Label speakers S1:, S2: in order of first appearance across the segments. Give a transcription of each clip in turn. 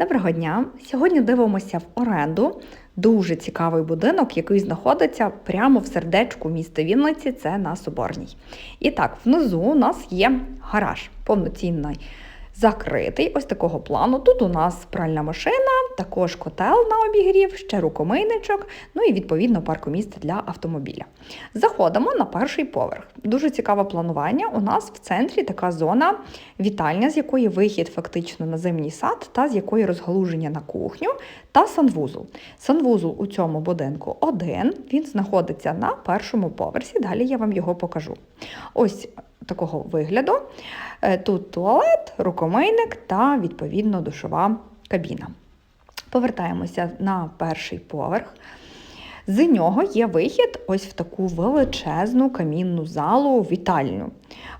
S1: Доброго дня! Сьогодні дивимося в оренду дуже цікавий будинок, який знаходиться прямо в сердечку міста Вінниці. Це на Соборній. І так, внизу у нас є гараж повноцінний. Закритий ось такого плану. Тут у нас пральна машина, також котел на обігрів, ще рукомийничок, ну і відповідно паркомісце для автомобіля. Заходимо на перший поверх. Дуже цікаве планування. У нас в центрі така зона вітальня, з якої вихід фактично на зимній сад, та з якої розгалуження на кухню та санвузол. Санвузол у цьому будинку один. Він знаходиться на першому поверсі. Далі я вам його покажу. Ось такого вигляду. Е, Тут туалет, рукомийник та відповідно душова кабіна. Повертаємося на перший поверх. З нього є вихід ось в таку величезну камінну залу, вітальню.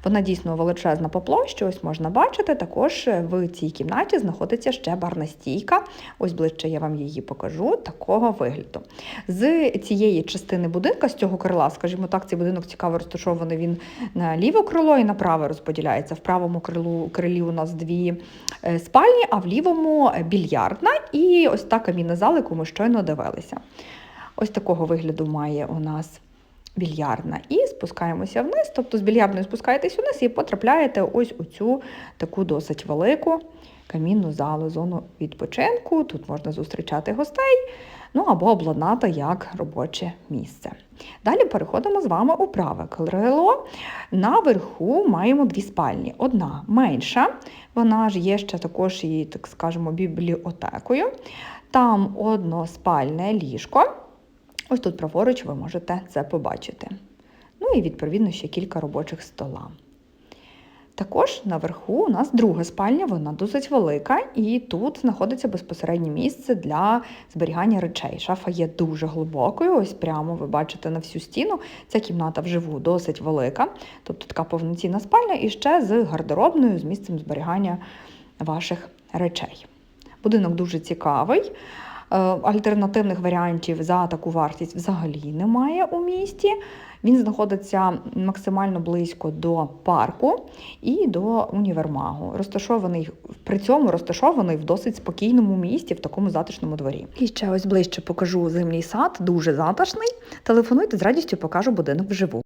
S1: Вона дійсно величезна по площі, ось можна бачити. Також в цій кімнаті знаходиться ще барна стійка. Ось ближче я вам її покажу, такого вигляду. З цієї частини будинка, з цього крила, скажімо так, цей будинок цікаво розташований він на ліве крило і на праве розподіляється. В правому крилу, крилі у нас дві е, спальні, а в лівому більярдна і ось та камінна зала, яку ми щойно дивилися. Ось такого вигляду має у нас більярдна. І спускаємося вниз, тобто з більярдної спускаєтесь вниз і потрапляєте ось у цю таку досить велику камінну залу, зону відпочинку. Тут можна зустрічати гостей, ну або обладнати як робоче місце. Далі переходимо з вами у праве крило. Наверху маємо дві спальні. Одна менша, вона ж є ще також і, так скажемо, бібліотекою. Там односпальне ліжко. Ось тут праворуч ви можете це побачити. Ну і відповідно ще кілька робочих стола. Також наверху у нас друга спальня, вона досить велика, і тут знаходиться безпосереднє місце для зберігання речей. Шафа є дуже глибокою, ось прямо ви бачите на всю стіну. Ця кімната вживу досить велика, тобто така повноцінна спальня і ще з гардеробною, з місцем зберігання ваших речей. Будинок дуже цікавий. Е, Альтернативних варіантів за таку вартість взагалі немає у місті. Він знаходиться максимально близько до парку і до універмагу. Розташований при цьому розташований в досить спокійному місті, в такому затишному дворі. І ще ось ближче покажу зимній сад, дуже затишний. Телефонуйте з радістю, покажу будинок вживу.